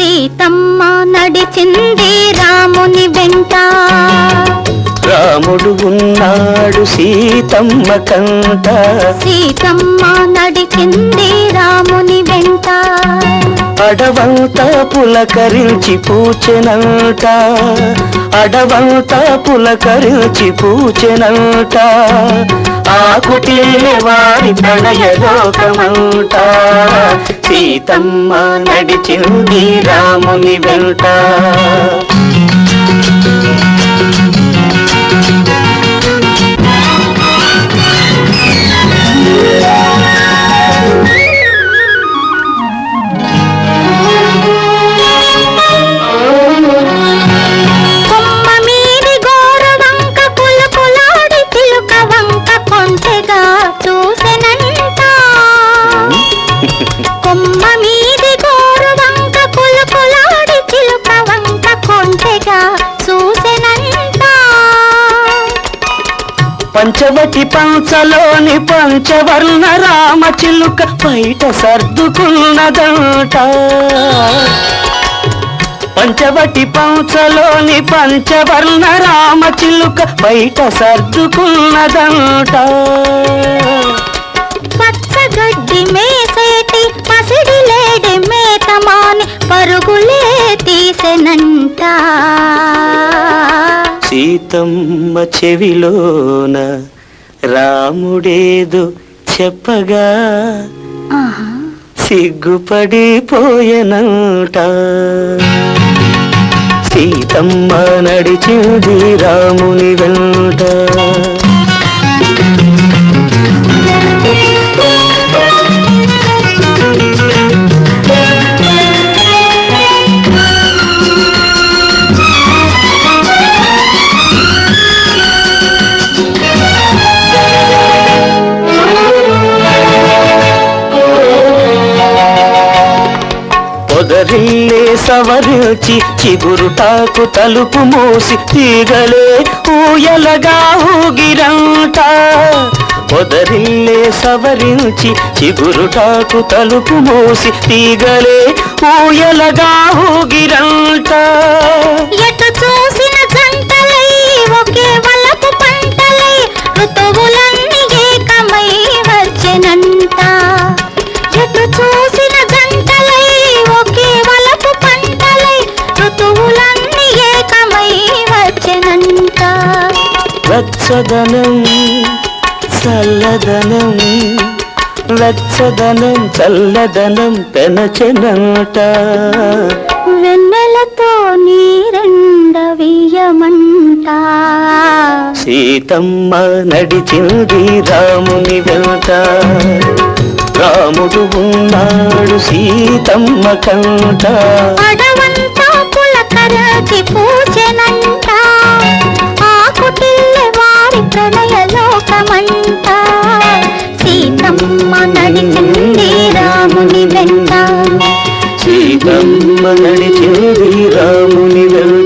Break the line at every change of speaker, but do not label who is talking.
సీతమ్మ నడిచింది రాముని వెంట.
రాముడు ఉన్నాడు సీతమ్మ కంట.
సీతమ్మ నడిచింది రాముని వెంట.
అడవంతా పులకరించి పూచెనంట. అడవంతా పులకరించి పూచెనంట. ఆకుటిల్లే వారి ప్రణయ లోకమంట. సీతమ్మ నడిచింది రాముని వెంట. పంచవటి పంచలోని పంచవర్ణ రామ చిలుక బయట సర్దుకున్నదంట. పంచవటి పంచలోని పంచవర్ణ రామ చిలుక బయట సర్దుకున్నదంట.
పచ్చగడ్డి మేసేటి
సీతమ్మ చెవిలోన రాముడేదో చెప్పగా సిగ్గుపడిపోయనంట. సీతమ్మ నడిచింది రాముని వెంట. పొదరిల్లే సవరించి చిగురుటాకు తలుపు మూసి తీగలే ఊయలగా ఊగిరంట. పొదరిల్లే సవరించి చిగురుటాకు తలుపు మూసి తీగలే ఊయలగా ఊగిరంట.
ఎటు చూసిన
వెచ్చదనం చల్లదనం వెచ్చదనం చల్లదనం పెనచెనంట
వెన్నెలతో నీరెండ వీయమంట
సీతమ్మ నడిచింది రాముని వెంట. రాముడు ఉన్నాడు సీతమ్మ కంట.
పూజనంట బ్రహ్మ నడిచేది రాముని
వెళ్ళ